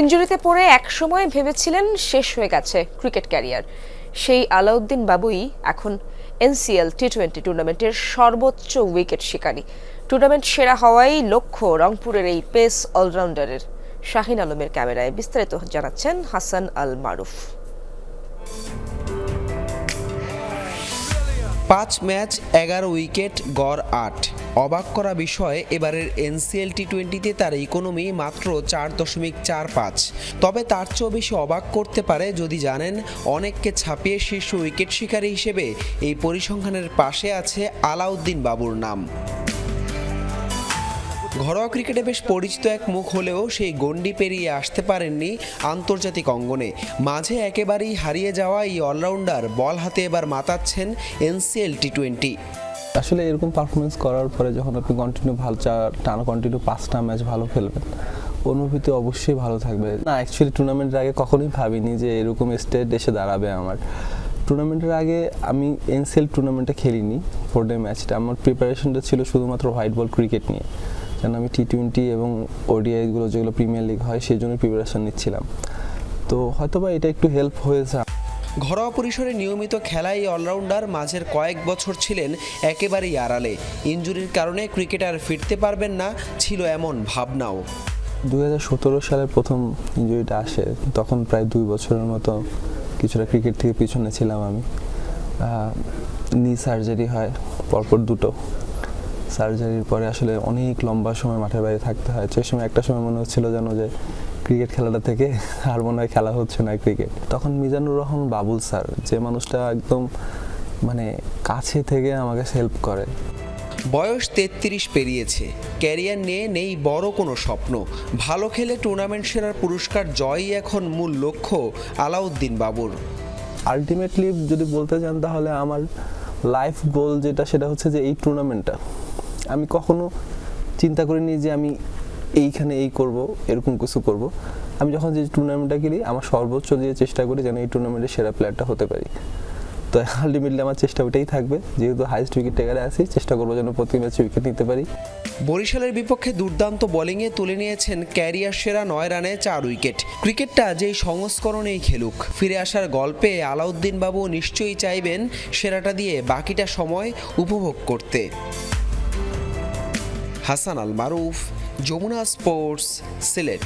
ইঞ্জুরিতে পড়ে একসময় ভেবেছিলেন শেষ হয়ে গেছে ক্রিকেট ক্যারিয়ার। সেই আলাউদ্দিন বাবুই এখন এনসিএল টি টোয়েন্টি টুর্নামেন্টের সর্বোচ্চ উইকেট শিকারী। টুর্নামেন্ট সেরা হওয়াই লক্ষ্য রংপুরের এই পেস অলরাউন্ডারের। শাহিন আলমের ক্যামেরায় বিস্তারিত জানাচ্ছেন হাসান আল মারুফ পাঁচ ম্যাচ, এগারো উইকেট, গড় আট। অবাক করা বিষয়, এবারের এনসিএল টি টোয়েন্টিতে তার ইকোনমি মাত্র চার দশমিক চার পাঁচ। তবে তার চেয়েও বেশি অবাক করতে পারে যদি জানেন, অনেককে ছাপিয়ে শীর্ষ উইকেট শিকারী হিসেবে এই পরিসংখ্যানের পাশে আছে আলাউদ্দিন বাবুর নাম। ঘরোয়া ক্রিকেটে বেশ পরিচিত এক মুখ হলেও সেই গণ্ডি পেরিয়ে আসতে পারেননি আন্তর্জাতিক অঙ্গনে। মাঝে একেবারেই হারিয়ে যাওয়া এই অলরাউন্ডার বল হাতে এবার মাতাচ্ছেন এনসিএল টি টোয়েন্টি আসলে এরকম পারফরমেন্স করার পরে যখন আপনি কন্টিনিউ ভালো টানা কন্টিনিউ পাঁচটা ম্যাচ ভালো খেলবেন, অনুভূতি অবশ্যই ভালো থাকবে। না অ্যাকচুয়ালি টুর্নামেন্টের আগে কখনোই ভাবিনি যে এরকম স্টেট এসে দাঁড়াবে আমার। টুর্নামেন্টের আগে আমি এনসিএল টুর্নামেন্টে খেলিনি ফোর ডে ম্যাচটা আমার প্রিপারেশনটা ছিল শুধুমাত্র হোয়াইট বল ক্রিকেট নিয়ে। কারণ আমি টি টোয়েন্টি এবং ওডিআইগুলো যেগুলো প্রিমিয়ার লিগ হয় সেই জন্য প্রিপারেশন নিচ্ছিলাম। তো হয়তোবা এটা একটু হেল্প হয়েছে। ঘরোয়া পরিসরে নিয়মিত খেলা এই অলরাউন্ডার মাঝের কয়েক বছর ছিলেন একেবারেই আড়ালে। ইঞ্জুরির কারণে ক্রিকেটার ফিরতে পারবেন না ছিল এমন ভাবনাও। দু হাজার সতেরো সালের প্রথম ইঞ্জুরিটা আসে তখন প্রায় দুই বছরের মতো কিছুটা ক্রিকেট থেকে পিছনে ছিলাম আমি। নি সার্জারি হয় পরপর দুটো। সার্জারির পরে আসলে অনেক লম্বা সময় মাঠের বাইরে থাকতে হয়। সেই সময় একটা সময় মনে হচ্ছিল যেন যে ক্রিকেট খেলাটা থেকে আর মনে হয় খেলা হচ্ছে না ক্রিকেট তখন মিজানুর রহমান বাবুল স্যার যে মানুষটা একদম মানে কাছে থেকে আমাকে হেল্প করে। বয়স তেত্রিশ পেরিয়েছে। ক্যারিয়ার নিয়ে নেই বড় কোনো স্বপ্ন। ভালো খেলে টুর্নামেন্ট সেরার পুরস্কার জয়ই এখন মূল লক্ষ্য আলাউদ্দিন বাবুর। আলটিমেটলি যদি বলতে চান তাহলে আমার লাইফ গোল যেটা সেটা হচ্ছে যে এই টুর্নামেন্টটা আমি কখনো চিন্তা করিনি যে আমি এইখানে এই করব, এরকম কিছু করব। আমি যখন যে টুর্নামেন্টটা খেলি, আমার সর্বোচ্চ দিয়ে চেষ্টা করি যেন এই টুর্নামেন্টের সেরা প্লেয়ারটা হতে পারি। তো আলটিমেটলি আমার চেষ্টা ওইটাই থাকবে। যেহেতু হাইস্ট উইকেট টেকারে আছি, চেষ্টা করব যেন প্রতি ম্যাচে উইকেট নিতে পারি। বরিশালের বিপক্ষে দুর্দান্ত বোলিংয়ে তুলে নিয়েছেন ক্যারিয়ার সেরা নয় রানে চার উইকেট ক্রিকেটটা যেই সংস্করণেই খেলুক। ফিরে আসার গল্পে আলাউদ্দিন বাবু নিশ্চয়ই চাইবেন সেরাটা দিয়ে বাকিটা সময় উপভোগ করতে। হাসান আল মারুফ যমুনা স্পোর্টস সিলেট।